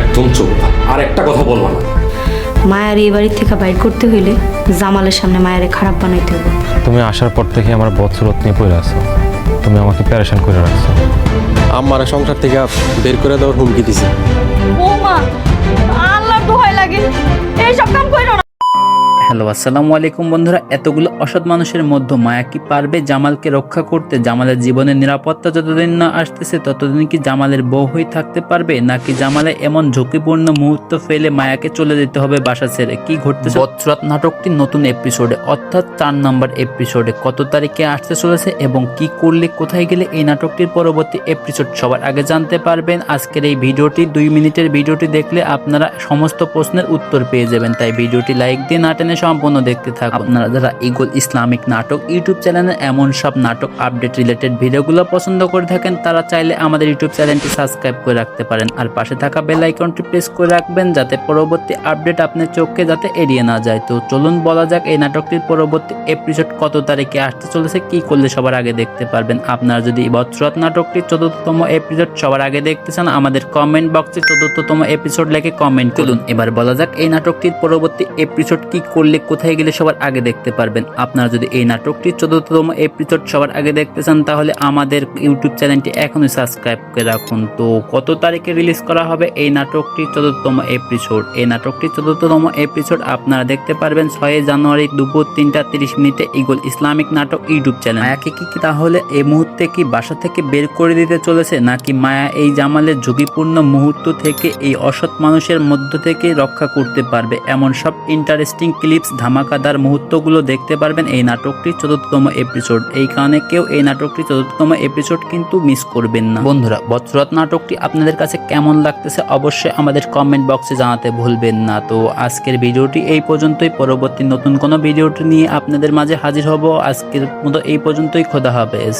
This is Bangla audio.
একদম চোখ আর একটা কথা বলব না। মায়ার এই বাড়ি থেকে বাইর করতে হইলে জামালের সামনে মায়ের খারাপ বানাইতে হবে তুমি আসার পর থেকে আমার বৎসরত নিয়ে পড়ে আছো। তুমি আমাকে প্যারেশান করে রাখছো। আমার সংসার থেকে বের করে দেওয়ার হুমকি দিছে। মা আল্লাহর দোহাই লাগে। কইরো না হ্যালো, আসসালামু আলাইকুম বন্ধুরা। এতগুলো অসৎ মানুষের মধ্যে মায়া কি পারবে? জামালকে রক্ষা করতে জামালের জীবনের নিরাপত্তা যতদিন না আসতেছে, ততদিন কি জামালের বউ হয়ে থাকতে পারবে? নাকি জামালে এমন ঝুঁকিপূর্ণ মুহূর্ত ফেলে মায়াকে চলে যেতে হবে বাসা ছেড়ে? কি ঘটতেছে? বৎসরাত নাটকটির নতুন এপিসোডে, অর্থাৎ চার নম্বর এপিসোডে কত তারিখে আসতে চলেছে এবং কি করলে কোথায় গেলে এই নাটকটির পরবর্তী এপিসোড সবার আগে জানতে পারবেন? আজকের এই ভিডিওটি, দুই মিনিটের ভিডিওটি দেখলে আপনারা সমস্ত প্রশ্নের উত্তর পেয়ে যাবেন। তাই ভিডিওটি লাইক দিয়ে না টেনে সম্পূর্ণ দেখতে থাকুন। আপনারা যারা ইগল ইসলামিক নাটক, ইউটিউব চ্যানেলে এমন সব নাটক আপডেট রিলেটেড ভিডিওগুলো পছন্দ করে থাকেন, তারা চাইলে আমাদের ইউটিউব চ্যানেলটি সাবস্ক্রাইব করে রাখতে পারেন। আর পাশে থাকা বেল আইকনটি প্রেস করে রাখবেন, যাতে পরবর্তী আপডেট আপনার চোখকে যাতে এড়িয়ে না যায়। তো চলুন বলা যাক এই নাটকটির পরবর্তী এপিসোড কত তারিখে আসতে চলেছে, কি করলে সবার আগে দেখতে পারবেন? আপনারা যদি বৎসরাত নাটকটির চতুর্থতম এপিসোড সবার আগে দেখতে চান, আমাদের কমেন্ট বক্সে চতুর্থতম এপিসোড লেখে কমেন্ট করুন। এবার বলা যাক এই নাটকটির পরবর্তী এপিসোড কি করলে কোথায় গেলে সবার আগে দেখতে পারবেন? আপনারা যদি এই নাটকটির চতুর্থতম এপিসোড সবার আগে দেখতে চান, তাহলে আমাদের ইউটিউব চ্যানেলটি এখনই সাবস্ক্রাইব করে রাখুন। তো কত তারিখে রিলিজ করা হবে এই নাটকটি চতুর্থতম এপিসোড এই নাটকটির চতুর্থতম এপিসোড আপনারা দেখতে পারবেন ছয় জানুয়ারি দুপুর তিনটা তিরিশ মিনিটে ইগল ইসলামিক নাটক ইউটিউব চ্যানেল। মায়াকে কি তাহলে এই মুহূর্তে কি বাসা থেকে বের করে দিতে চলেছে, নাকি মায়া এই জামালের ঝুঁকিপূর্ণ মুহূর্ত থেকে এই অসৎ মানুষের মধ্য থেকে রক্ষা করতে পারবে? এমন সব ইন্টারেস্টিং ক্লিপস ধামাকাদার মুহূর্তগুলো দেখতে পারবেন এই নাটকটির চতুর্থতম এপিসোড এই কারণে কেউ এই নাটকটির চতুর্থতম এপিসোড কিন্তু মিস করবেন না। বন্ধুরা বৎসরত নাটকটি আপনাদের কাছে কেমন লাগতেছে অবশ্যই আমাদের কমেন্ট বক্সে জানাতে ভুলবেন না। তো আজকের ভিডিওটি এই পর্যন্তই। পরবর্তী নতুন কোনো ভিডিওটি নিয়ে আপনাদের মাঝে হাজির হব। আজকের মতো এই পর্যন্তই। খোদা হাফেজ।